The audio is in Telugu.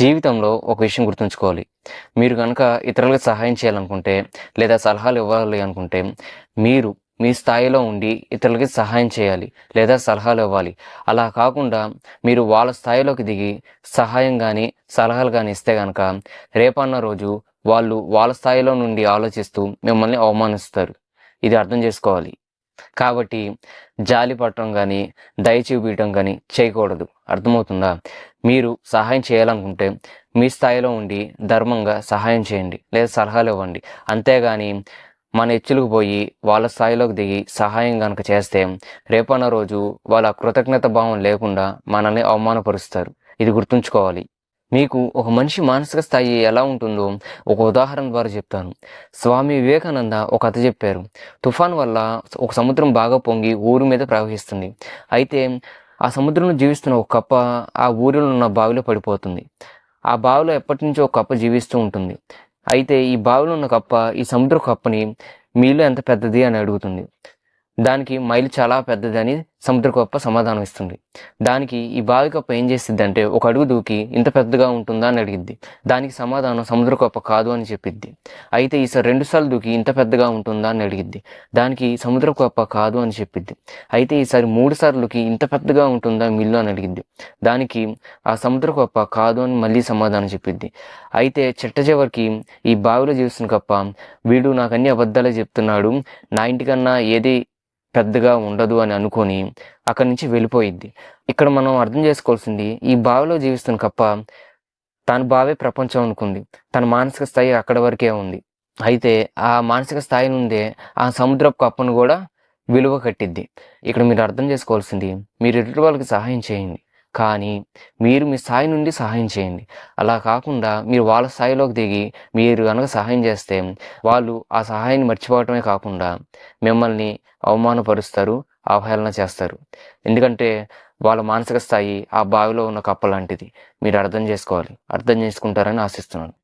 జీవితంలో ఒక విషయం గుర్తుంచుకోవాలి. మీరు కనుక ఇతరులకు సహాయం చేయాలనుకుంటే లేదా సలహాలు ఇవ్వాలి అనుకుంటే మీరు మీ స్థాయిలో ఉండి ఇతరులకి సహాయం చేయాలి లేదా సలహాలు ఇవ్వాలి. అలా కాకుండా మీరు వాళ్ళ స్థాయిలోకి దిగి సహాయం కానీ సలహాలు కానీ ఇస్తే కనుక రేపన్న రోజు వాళ్ళు వాళ్ళ స్థాయిలో నుండి ఆలోచిస్తూ మిమ్మల్ని అవమానిస్తారు. ఇది అర్థం చేసుకోవాలి. కాబట్టి జాలి పట్టడం కానీ దయ చూపించడం కానీ చేయకూడదు. అర్థమవుతుందా? మీరు సహాయం చేయాలనుకుంటే మీ స్థాయిలో ఉండి ధర్మంగా సహాయం చేయండి లేదా సలహాలు ఇవ్వండి. అంతేగాని మన ఎచ్చులకు పోయి వాళ్ళ స్థాయిలోకి దిగి సహాయం కనుక చేస్తే రేపన్న రోజు వాళ్ళ కృతజ్ఞత భావం లేకుండా మనల్ని అవమానపరుస్తారు. ఇది గుర్తుంచుకోవాలి. మీకు ఒక మనిషి మానసిక స్థాయి ఎలా ఉంటుందో ఒక ఉదాహరణ ద్వారా చెప్తాను. స్వామి వివేకానంద ఒక కథ చెప్పారు. తుఫాన్ వల్ల ఒక సముద్రం బాగా పొంగి ఊరి మీద ప్రవహిస్తుంది. అయితే ఆ సముద్రంలో జీవిస్తున్న ఒక కప్ప ఆ ఊరిలో ఉన్న బావిలో పడిపోతుంది. ఆ బావిలో ఎప్పటి నుంచో ఒక కప్ప జీవిస్తూ ఉంటుంది. అయితే ఈ బావిలో ఉన్న కప్ప ఈ సముద్ర కప్పని మీలో ఎంత పెద్దది అని అడుగుతుంది. దానికి మైలు చాలా పెద్దది అని సముద్రకొప్ప సమాధానం ఇస్తుంది. దానికి ఈ బావి కప్ప ఏం చేసిద్ది అంటే ఒక అడుగు దూకి ఇంత పెద్దగా ఉంటుందా అని అడిగిద్ది. దానికి సమాధానం సముద్రకొప్ప కాదు అని చెప్పిద్ది. అయితే ఈసారి రెండు సార్లు దూకి ఇంత పెద్దగా ఉంటుందా అని అడిగిద్ది. దానికి సముద్రకొప్ప కాదు అని చెప్పిద్ది. అయితే ఈసారి మూడు సార్లుకి ఇంత పెద్దగా ఉంటుందా మిల్లు అని అడిగిద్ది. దానికి ఆ సముద్రకొప్ప కాదు అని మళ్ళీ సమాధానం చెప్పిద్ది. అయితే చెట్ట చివరికి ఈ బావిలో జీవిస్తున్న కప్ప వీడు నాకు అన్ని అబద్ధాలే చెప్తున్నాడు. నా ఇంటికన్నా ఏది పెద్దగా ఉండదు అని అనుకొని అక్కడి నుంచి వెళ్ళిపోయిద్ది. ఇక్కడ మనం అర్థం చేసుకోవాల్సింది ఈ బావిలో జీవిస్తున్న కప్ప తన బావే ప్రపంచం అనుకుంది. తన మానసిక స్థాయి అక్కడ వరకే ఉంది. అయితే ఆ మానసిక స్థాయి నుండే ఆ సముద్రపు కప్పను కూడా విలువ కట్టిద్ది. ఇక్కడ మీరు అర్థం చేసుకోవాల్సింది మీరు ఎదుటి వాళ్ళకి సహాయం చేయండి. కానీ మీరు మీ స్థాయి నుండి సహాయం చేయండి. అలా కాకుండా మీరు వాళ్ళ స్థాయిలోకి దిగి మీరు కనుక సహాయం చేస్తే వాళ్ళు ఆ సహాయాన్ని మర్చిపోవటమే కాకుండా మిమ్మల్ని అవమానపరుస్తారు అవహేళన చేస్తారు. ఎందుకంటే వాళ్ళ మానసిక స్థాయి ఆ బావిలో ఉన్న కప్ప లాంటిది. మీరు అర్థం చేసుకోవాలి. అర్థం చేసుకుంటారని ఆశిస్తున్నాను.